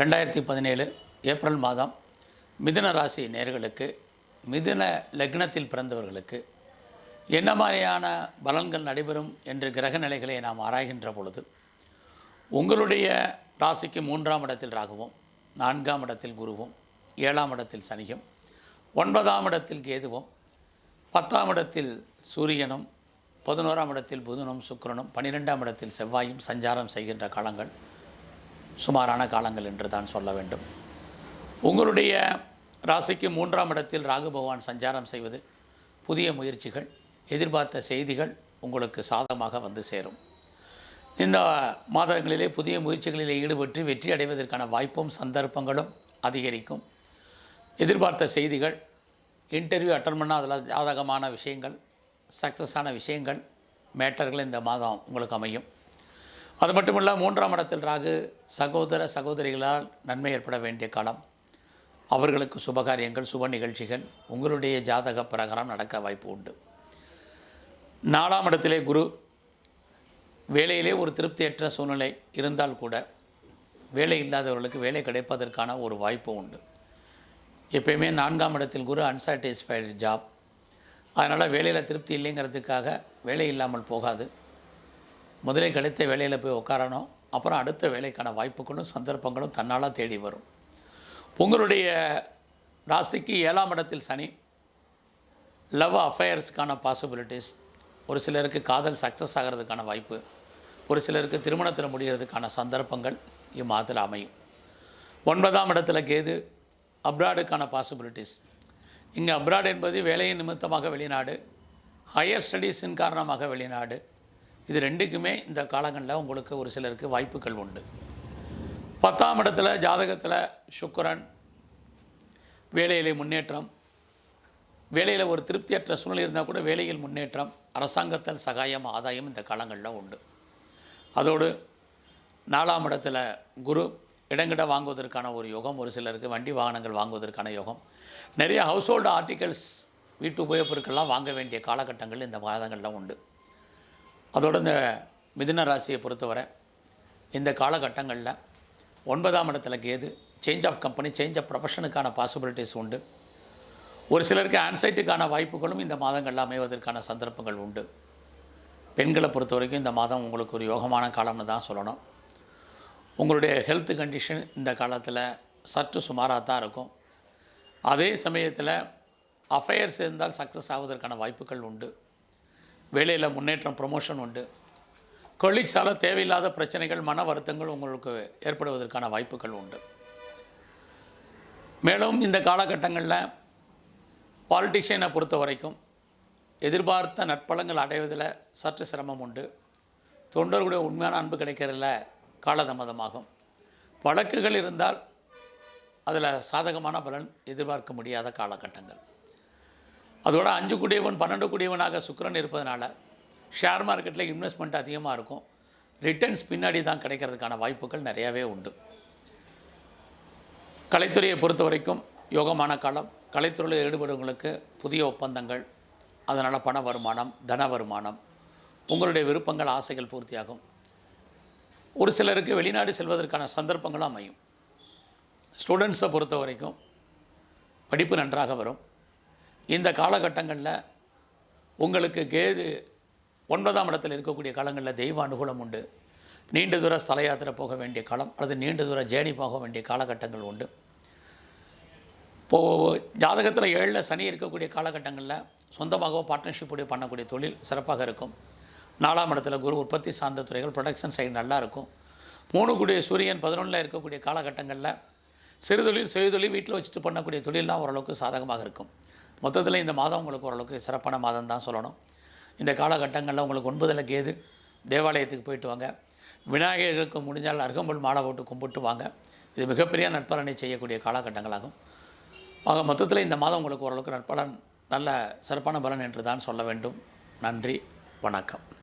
ரெண்டாயிரத்தி பதினேழு ஏப்ரல் மாதம் மிதுன ராசி நேர்களுக்கு மிதுன லக்னத்தில் பிறந்தவர்களுக்கு என்ன மாதிரியான பலன்கள் நடைபெறும் என்று கிரக நிலைகளை நாம் ஆராய்கின்ற பொழுது உங்களுடைய ராசிக்கு மூன்றாம் இடத்தில் ராகுவும் நான்காம் இடத்தில் குருவும் ஏழாம் இடத்தில் சனியும் ஒன்பதாம் இடத்தில் கேதுவும் பத்தாம் இடத்தில் சூரியனும் பதினோராம் இடத்தில் புதனும் சுக்கிரனும் பன்னிரெண்டாம் இடத்தில் செவ்வாயும் சஞ்சாரம் செய்கின்ற காலங்கள். சுமாரான காலங்கள் என்று தான் சொல்ல வேண்டும். உங்களுடைய ராசிக்கு மூன்றாம் இடத்தில் ராகு பகவான் சஞ்சாரம் செய்வது புதிய முயற்சிகள் எதிர்பார்த்த செய்திகள் உங்களுக்கு சாதகமாக வந்து சேரும். இந்த மாதங்களிலே புதிய முயற்சிகளிலே ஈடுபட்டு வெற்றி அடைவதற்கான வாய்ப்பும் சந்தர்ப்பங்களும் அதிகரிக்கும். எதிர்பார்த்த செய்திகள் இன்டர்வியூ அட்டன் பண்ணால் அதில் ஜாதகமான விஷயங்கள் சக்ஸஸான விஷயங்கள் மேட்டர்கள் இந்த மாதம் உங்களுக்கு அமையும். அது மட்டுமல்ல மூன்றாம் இடத்தில் ராகு சகோதர சகோதரிகளால் நன்மை ஏற்பட வேண்டிய காலம். அவர்களுக்கு சுபகாரியங்கள் சுப நிகழ்ச்சிகள் உங்களுடைய ஜாதக பிரகாரம் நடக்க வாய்ப்பு உண்டு. நாலாம் இடத்திலே குரு வேலையிலே ஒரு திருப்தியற்ற சூழ்நிலை இருந்தால் கூட வேலை இல்லாதவர்களுக்கு வேலை கிடைப்பதற்கான ஒரு வாய்ப்பு உண்டு. எப்பயுமே நான்காம் இடத்தில் குரு அன்சாட்டிஸ்ஃபைடு ஜாப் அதனால் வேலையில் திருப்தி இல்லைங்கிறதுக்காக வேலை இல்லாமல் போகாது. முதலே கிடைத்த வேலையில் போய் உட்காரணும் அப்புறம் அடுத்த வேலைக்கான வாய்ப்புகளும் சந்தர்ப்பங்களும் தன்னால் தேடி வரும். உங்களுடைய ராசிக்கு ஏழாம் இடத்தில் சனி. லவ் அஃபேர்ஸ்க்கான பாசிபிலிட்டிஸ் ஒரு சிலருக்கு காதல் சக்ஸஸ் ஆகிறதுக்கான வாய்ப்பு. ஒரு சிலருக்கு திருமணத்தில் முடிகிறதுக்கான சந்தர்ப்பங்கள் இம்மாதத்தில் அமையும். ஒன்பதாம் இடத்துல கேது அப்ராடுக்கான பாசிபிலிட்டிஸ் இங்கே அப்ராட் என்பது வேலையின் நிமித்தமாக வெளிநாடு. ஹையர் ஸ்டடீஸின் காரணமாக வெளிநாடு. இது ரெண்டுக்குமே இந்த காலங்களில் உங்களுக்கு ஒரு சிலருக்கு வாய்ப்புகள் உண்டு. பத்தாம் இடத்துல ஜாதகத்தில் சுக்கரன் வேலையிலே முன்னேற்றம். வேலையில் ஒரு திருப்தியற்ற சூழ்நிலை இருந்தால் கூட வேலையில் முன்னேற்றம் அரசாங்கத்தில் சகாயம் ஆதாயம் இந்த காலங்களில் உண்டு. அதோடு நாலாம் இடத்துல குரு இடங்கிட வாங்குவதற்கான ஒரு யோகம் ஒரு சிலருக்கு வண்டி வாகனங்கள் வாங்குவதற்கான யோகம். நிறைய ஹவுஸ் ஹோல்டு ஆர்டிகல்ஸ் வீட்டு உபயோகப் பொருட்கள்லாம் வாங்க வேண்டிய காலகட்டங்கள் இந்த மாதங்களில் உண்டு. அதோடு இந்த மிதுன ராசியை பொறுத்தவரை இந்த காலகட்டங்களில் ஒன்பதாம் இடத்துல Ketu change of company change of ப்ரொஃபஷனுக்கான possibilities உண்டு. ஒரு சிலருக்கு ஆன்சைட்டுக்கான வாய்ப்புகளும் இந்த மாதங்களில் அமைவதற்கான சந்தர்ப்பங்கள் உண்டு. பெண்களை பொறுத்த வரைக்கும் இந்த மாதம் உங்களுக்கு ஒரு யோகமான காலம்னு தான் சொல்லணும். உங்களுடைய ஹெல்த் கண்டிஷன் இந்த காலத்தில் சற்று சுமாராக தான் இருக்கும். அதே சமயத்தில் அஃபேர்ஸ் இருந்தால் சக்ஸஸ் ஆவதற்கான வாய்ப்புகள் உண்டு. வேலையில் முன்னேற்றம் ப்ரொமோஷன் உண்டு. கொலீக்ஸால் தேவையில்லாத பிரச்சனைகள் மன வருத்தங்கள் உங்களுக்கு ஏற்படுவதற்கான வாய்ப்புகள் உண்டு. மேலும் இந்த காலகட்டங்களில் பாலிட்டிஷியனை பொறுத்த வரைக்கும் எதிர்பார்த்த நற்பலங்கள் அடைவதில் சற்று சிரமம் உண்டு. தொண்டர்களுடைய உண்மையான அன்பு கிடைக்கிறதில்ல காலதாமதமாகும். வழக்குகள் இருந்தால் அதில் சாதகமான பலன் எதிர்பார்க்க முடியாத காலகட்டங்கள். அதோட அஞ்சு குடியவன் பன்னெண்டு குடியவனாக சுக்கிரன் இருப்பதனால ஷேர் மார்க்கெட்டில் இன்வெஸ்ட்மெண்ட் அதிகமாக இருக்கும். ரிட்டர்ன்ஸ் பின்னாடி தான் கிடைக்கிறதுக்கான வாய்ப்புகள் நிறையாவே உண்டு. கலைத்துறையை பொறுத்த வரைக்கும் யோகமான காலம். கலைத்துறையில் ஈடுபடுவங்களுக்கு புதிய ஒப்பந்தங்கள் அதனால் பண வருமானம் தன வருமானம் உங்களுடைய விருப்பங்கள் ஆசைகள் பூர்த்தியாகும். ஒரு சிலருக்கு வெளிநாடு செல்வதற்கான சந்தர்ப்பங்களும் அமையும். ஸ்டூடெண்ட்ஸை பொறுத்த வரைக்கும் படிப்பு நன்றாக வரும். இந்த காலகட்டங்களில் உங்களுக்கு கேது ஒன்பதாம் இடத்தில் இருக்கக்கூடிய காலங்களில் தெய்வ அனுகூலம் உண்டு. நீண்ட தூர ஸ்தல யாத்திரை போக வேண்டிய காலம் அல்லது நீண்ட தூர ஜேர்னி போக வேண்டிய காலகட்டங்கள் உண்டு. இப்போது ஜாதகத்தில் ஏழில் சனி இருக்கக்கூடிய காலகட்டங்களில் சொந்தமாகவோ பார்ட்னர்ஷிப்போடைய பண்ணக்கூடிய தொழில் சிறப்பாக இருக்கும். நாலாம் இடத்துல குரு உற்பத்தி சார்ந்த துறைகள் ப்ரொடக்ஷன் சைடு நல்லா இருக்கும். மூணு கூடிய சூரியன் பதினொன்றில் இருக்கக்கூடிய காலகட்டங்களில் சிறுதொழில் சுயதொழில் வீட்டில் வச்சுட்டு பண்ணக்கூடிய தொழிலெலாம் ஓரளவுக்கு சாதகமாக இருக்கும். மொத்தத்தில் இந்த மாதம் உங்களுக்கு ஓரளவுக்கு சிறப்பான மாதம் தான் சொல்லணும். இந்த காலகட்டங்களில் உங்களுக்கு ஒன்பதில் கேது தேவாலயத்துக்கு போயிட்டு வாங்க. விநாயகருக்கு முடிஞ்சால் அருகம்புல் மாலை போட்டு கும்பிட்டு வாங்க இது மிகப்பெரிய நற்பலனை செய்யக்கூடிய காலகட்டங்களாகும். ஆக மொத்தத்தில் இந்த மாதம் உங்களுக்கு ஓரளவுக்கு நற்பலன் நல்ல சிறப்பான பலன் என்று தான் சொல்ல வேண்டும். நன்றி வணக்கம்.